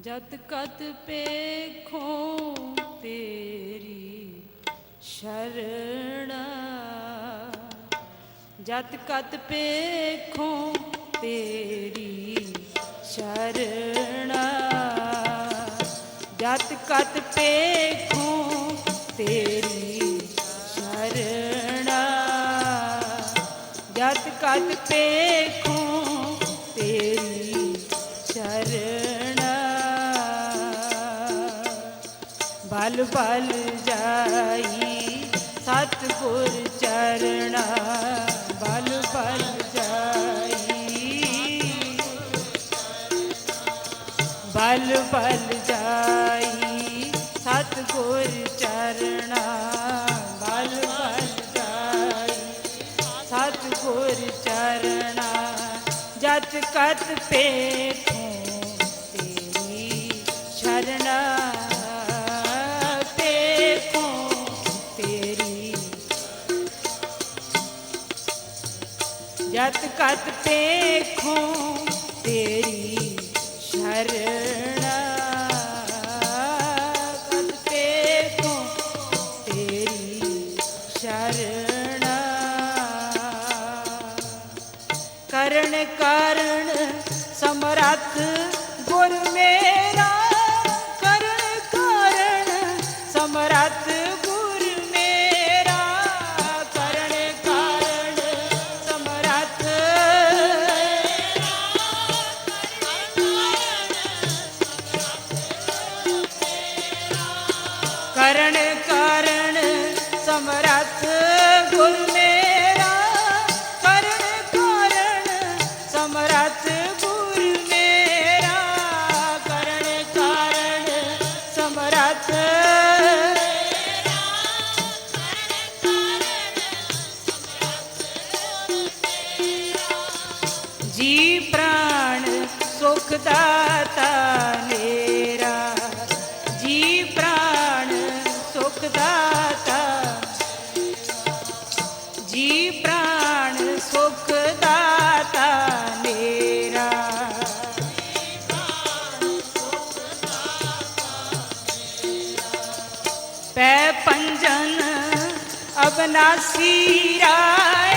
ਜਦ ਕਦ ਪੇਖੋ ਤੇਰੀ ਸ਼ਰਣ। ਜਦ ਕਦ ਪੇਖੋ ਤੇਰੀ ਸ਼ਰਣ। ਜਦ ਕਦ ਪੇਖੋ ਤੇਰੀ ਸ਼ਰਣ। ਜਦ ਕਦ ਪੇਖੋ ਤੇਰੀ ਸ਼ਰਣ। ਬਲ ਪਲ ਜਾਈ, ਸਤਿਗੁਰ ਚਰਣਾ ਪਲ ਬਲ ਜਾਈ। ਬਲ ਬਲ ਜਾਈ, ਸਤਿਗੁਰ ਚਰਣਾ ਬਲ ਪਲ ਜਾਈ। ਸਤਿਗੁਰ ਚਰਣਾ, ਜਤ ਕਤ ਪੇਖੋਂ ਤੇਰੀ ਸ਼ਰਣਾ। ਜਤ ਕਤ ਪੇਖੋਂ ਤੇਰੀ ਸ਼ਰਣਾ। ਕਤ ਪੇਖੋਂ ਤੇਰੀ ਸ਼ਰਣਾ। ਕਰਨ ਕਾਰਣ ਸਮਰੱਥ ਗੁਰ ਮੇਰਾ। ਕਰਨ ਕਾਰਣ ਸਮਰੱਥ ਅਬਨਾਸੀ ਰਾਏ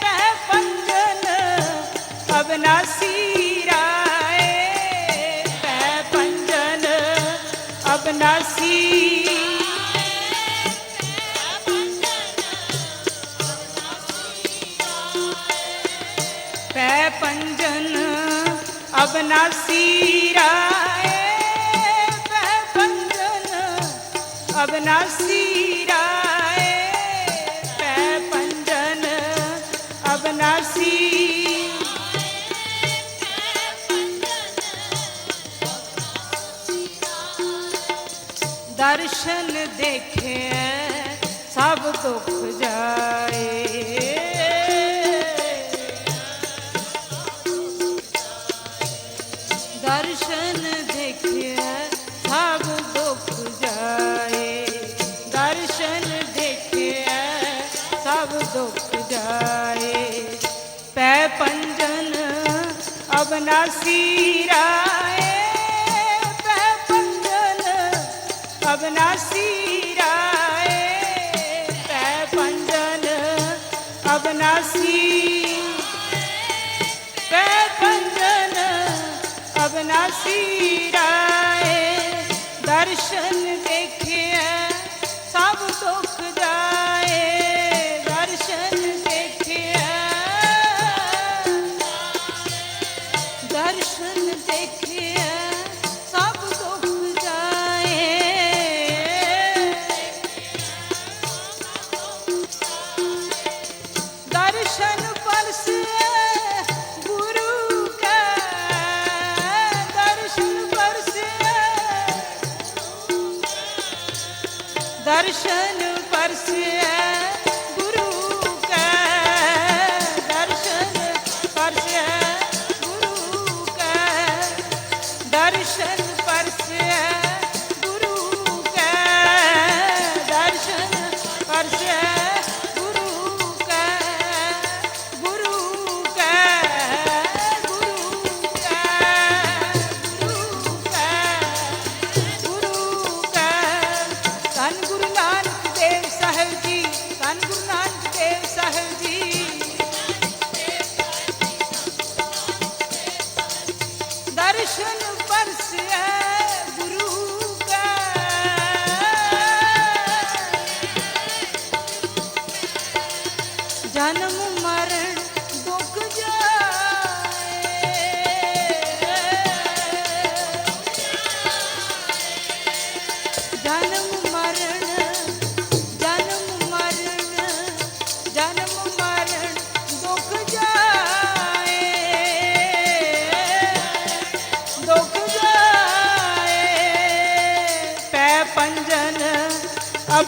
ਪੈ ਪੰਜਨ ਅਬਨਾਸੀ ਰਾਏ ਪੈ ਪੰਜਨ ਅਬਨਾਸੀ ਪੈ ਪੰਜਨ ਅਬਨਾਸੀ ਰਾਏ ਪੈ ਪੰਜਨ ਅਬਨਾਸੀ ਦਰਸ਼ਨ ਦੇਖਿਆ ਸਭ ਦੁੱਖ ਜਾਏ। ਦਰਸ਼ਨ ਦੇਖਿਆ ਸਭ ਦੁੱਖ ਜਾਏ। ਦਰਸ਼ਨ ਦੇਖਿਆ ਸਭ ਦੁੱਖ ਜਾਏ। ਪੈ ਪੰਜਨ ਅਬਨਾਸੀ ਰਾਏ। ਅਬਨਾਸੀ ਰਾਏ ਪੈ ਪੰਜਨ ਅਬਨਾਸੀ ਪੈ ਪੰਜਨ ਅਬਨਾਸੀ ਰਾਏ ਦਰਸ਼ਨ ਦਰਸ਼ਨ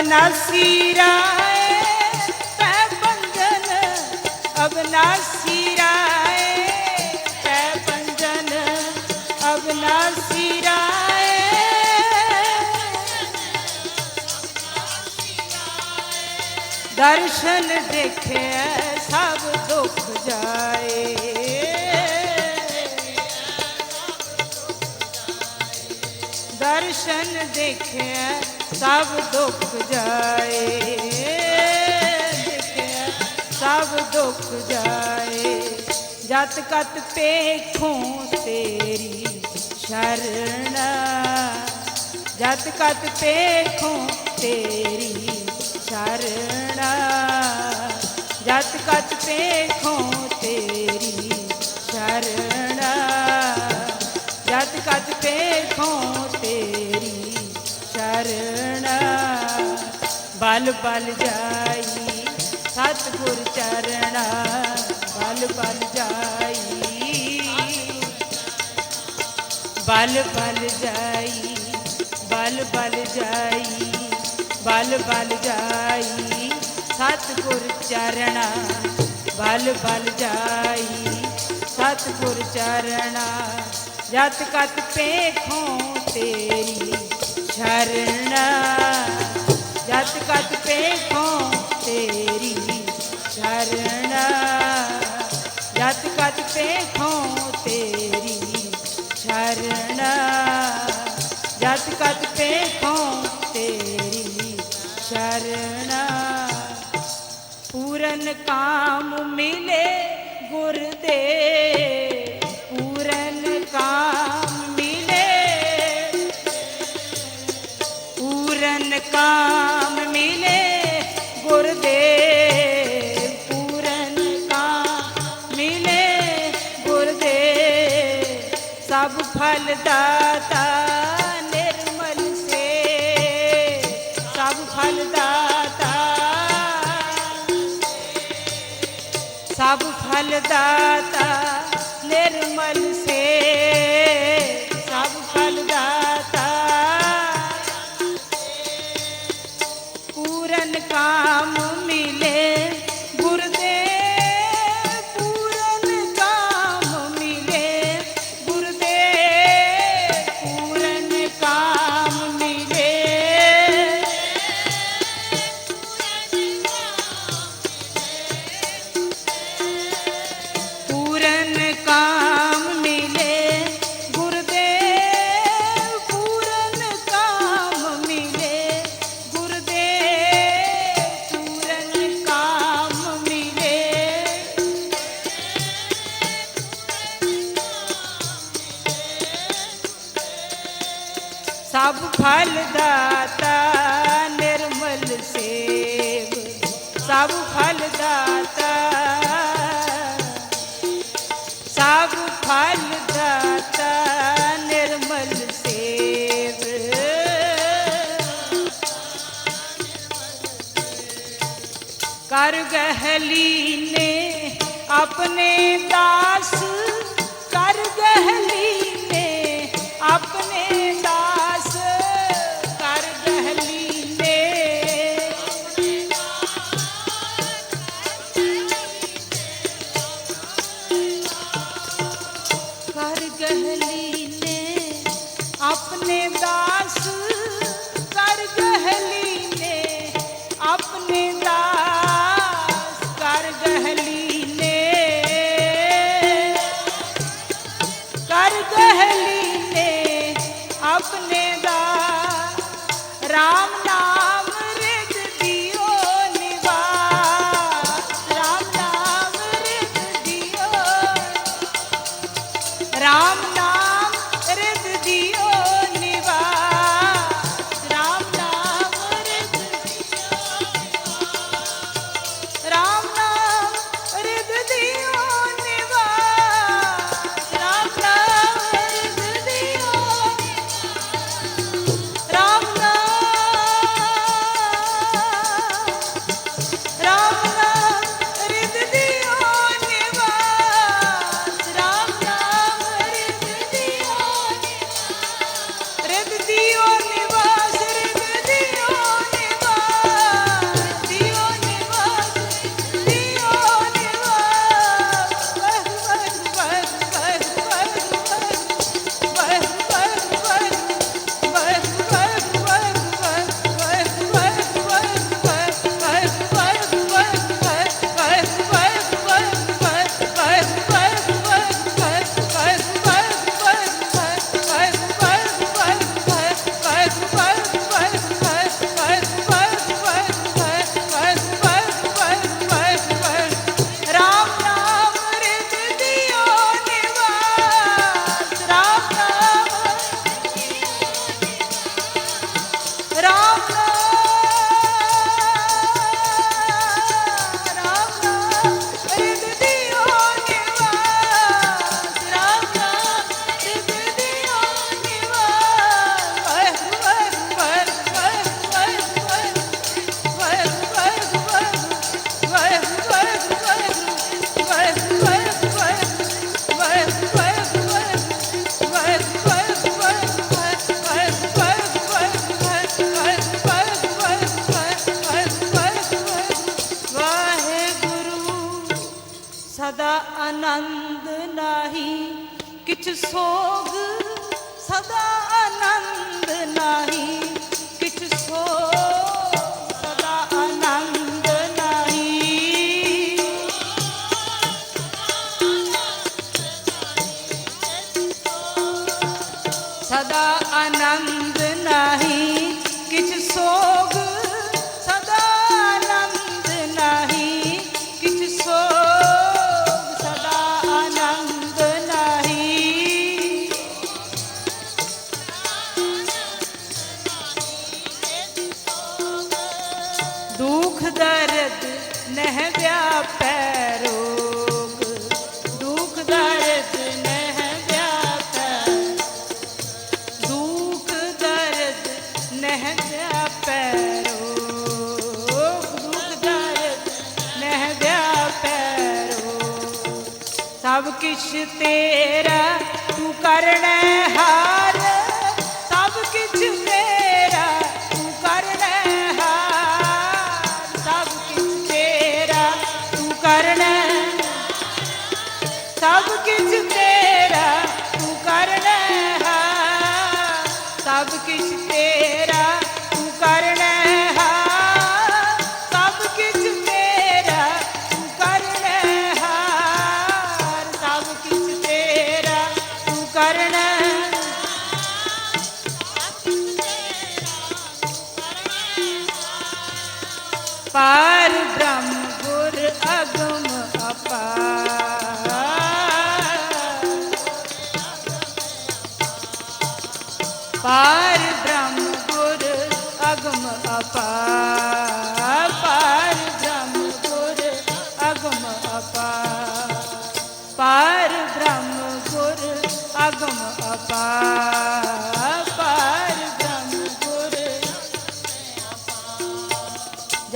ਅਬਨਾਸੀ ਰਾਏ, ਪੈ ਬੰਜਨ ਅਬਨਾਸੀ ਰਾਏ, ਪੈ ਬੰਜਨ ਅਬਨਾਸੀ ਰਾਏ। ਦਰਸ਼ਨ ਦੇਖਿਆ ਸਭ ਦੁੱਖ ਜਾਏ। ਦਰਸ਼ਨ ਦੇਖਿਆ ਸਭ ਦੁੱਖ ਜਾਏ। ਦੇਖਿਆ ਸਭ ਦੁੱਖ ਜਾਏ। ਜਤ ਕਤ ਪੇਖੋਂ ਤੇਰੀ ਸ਼ਰਨ ਜਤ ਕਤ ਪੇਖੋਂ ਤੇਰੀ ਸ਼ਰਨ ਜਤ ਕਤ ਪੇਖੋਂ ਤੇਰੀ ਸ਼ਰਨ ਜਤ ਕਤ ਪੇਖੋਂ ਸ਼ਰਨ ਬਲ ਬਲ ਜਾਈ, ਸਤਿਗੁਰ ਚਰਣਾ। ਬਲ ਬਲ ਜਾਈ। ਬਲ ਬਲ ਜਾਈ, ਬਲ ਬਲ ਜਾਈ, ਬਲ ਬਲ ਜਾਈ, ਸਤਿਗੁਰ ਚਰਣਾ। ਬਲ ਬਲ ਜਾਈ, ਸਤਿਗੁਰ ਚਰਣਾ। ਜਤ ਕਤ ਪੇਖੋਂ ਤੇਰੀ। ਸ਼ਰਨ ਜਤ ਕਤ ਪੇਖੋਂ ਤੇਰੀ ਸ਼ਰਨ ਜਤ ਕਤ ਪੇਖੋਂ ਤੇਰੀ ਸ਼ਰਨ ਜਤ ਕਤ ਪੇਖੋਂ ਤੇਰੀ ਸ਼ਰਨ ਪੂਰਨ ਕਾਮ ਮਿਲੇ ਗੁਰ ਦੇ ਪੂਰਨ ਕਾਮ ਕਾਮ ਮਿਲੇ ਗੁਰਦੇ ਪੂਰਨ ਕਾਮ ਮਿਲੇ ਗੁਰਦੇ ਸਭ ਫਲ ਦਾਤਾ ਨਿਰਮਲ ਸੇ ਸਭ ਫਲ ਦਾਤਾ ਸਭ ਫਲ ਦਾਤਾ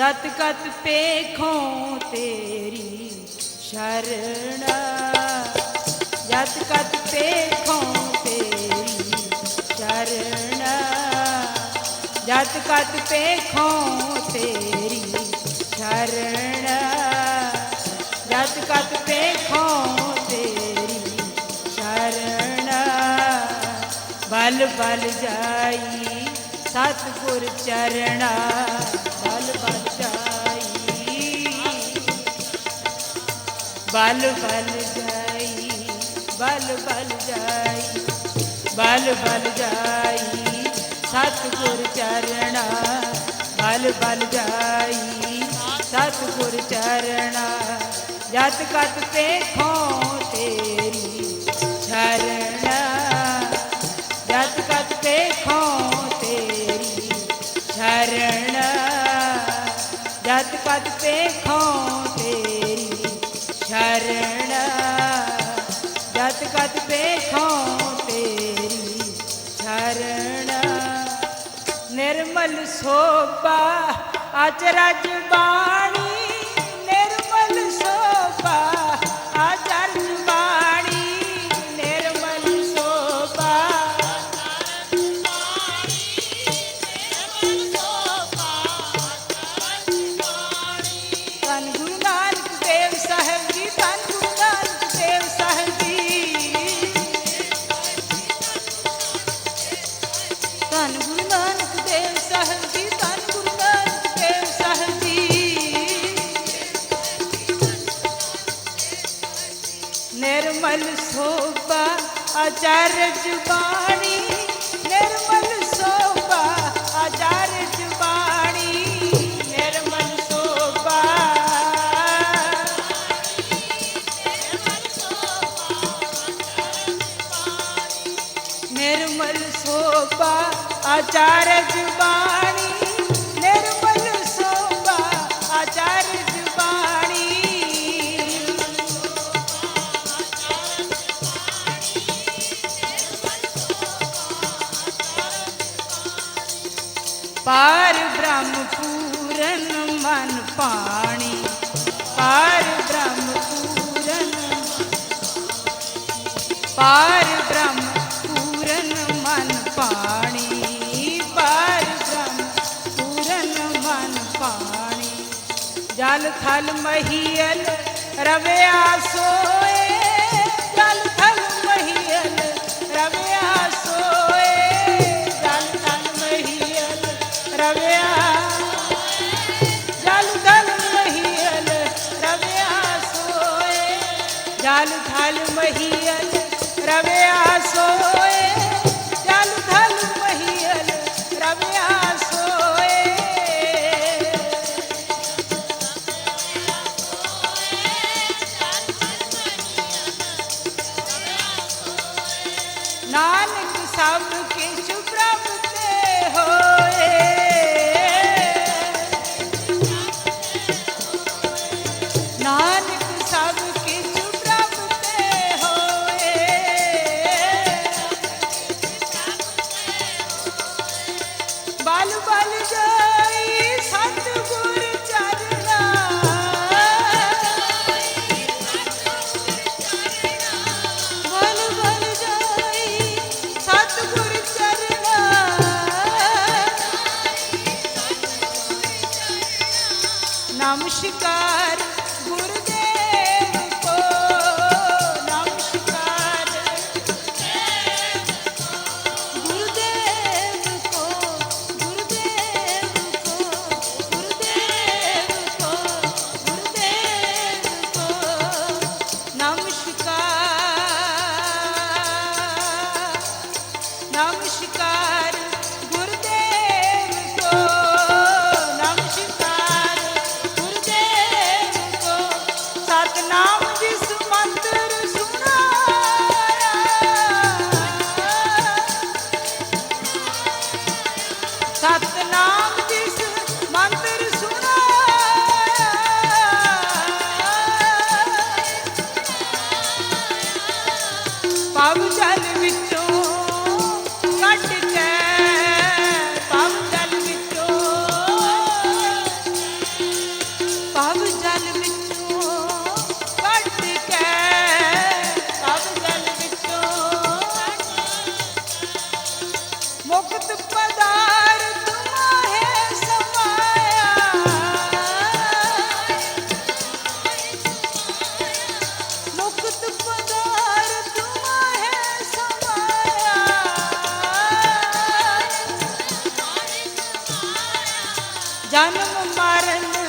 ਗਤ ਗਤ ਪੇਖੋਂ ਤੇਰੀ ਸ਼ਰਣਾ। ਗਤ ਗਤ ਪੇਖੋਂ ਤੇਰੀ ਸ਼ਰਣਾ। ਗਤ ਗਤ ਪੇਖੋਂ ਤੇਰੀ ਸ਼ਰਣਾ। ਗਤ ਗਤ ਪੇਖੋਂ ਤੇਰੀ ਸ਼ਰਣਾ। ਬਲ ਬਲ ਜਾਈ ਸਤਿਗੁਰ ਚਰਣਾ ਬਲ ਬਚਾਈ। ਬਲ ਬਲ ਜਾਈ, ਬਲ ਬਲ ਜਾਈ, ਬਲ ਬਲ ਜਾਈ। ਸਤਿਗੁਰ ਚਰਣਾ ਬਲ ਬਲ ਜਾਈ। ਸਤਿਗੁਰ ਚਰਣਾ ਜਤ ਕਤ ਦੇਖੋ ਤੇਰੀ। ਸ਼ਰਣਾ ਜਤ ਚਰਨ ਜਤ ਪਤ ਪੇਖੋ ਤੇਰੀ ਤੇਰੀ ਸ਼ਰਨ। ਨਿਰਮਲ ਸੋਭਾ ਅਚਰਜ ਬਾਣੀ जज्बा ਥਲ ਮਹੀਲ ਰਵਿਆ ਸੋਏ ਜਲ ਥਲ ਮਹੀਲ ਰਵਿਆ ਸੋਏ ਜਲ ਥਲ ਮਹੀਲ ਰਵਿਆ ਜਲ ਥਲ ਮਹੀਲ ਰਵਿਆ ਸੋਏ ਜਲ ਥਲ ਮਹੀਲ ਰਵਿਆ ਸੋਏ सतना ஜனமும் மறந்து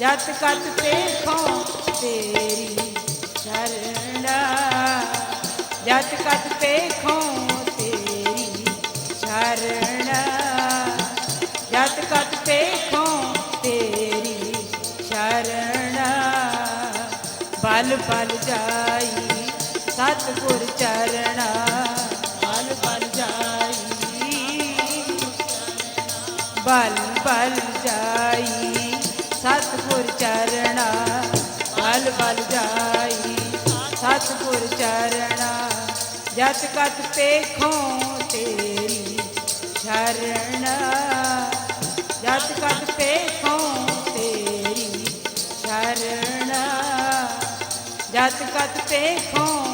ਜਤ ਕਤ ਪੇਖੋਂ ਤੇਰੀ ਸ਼ਰਨ ਜਤ ਕਤ ਪੇਖੋਂ ਤੇਰੀ ਸ਼ਰਨ ਜਤ ਕਤ ਪੇਖੋਂ ਤੇਰੀ ਸ਼ਰਨ ਬਲ ਬਲ ਜਾਈ ਸਤਿਗੁਰ ਚਰਣਾ। ਬਲ ਬਲ ਜਾਈ। ਬਲ ਬਲ ਜਾਈ ਸਤਿਗੁਰ ਚਰਣਾ, ਬਲ ਬਲ ਜਾਈ। ਸਤਿਗੁਰ ਚਰਣਾ, ਜਤ ਕਤ ਪੇਖੋਂ ਤੇਰੀ ਸ਼ਰਨ ਜਤ ਕਤ ਪੇਖੋਂ ਤੇਰੀ ਸ਼ਰਨ ਜਤ ਕਤ ਪੇਖੋਂ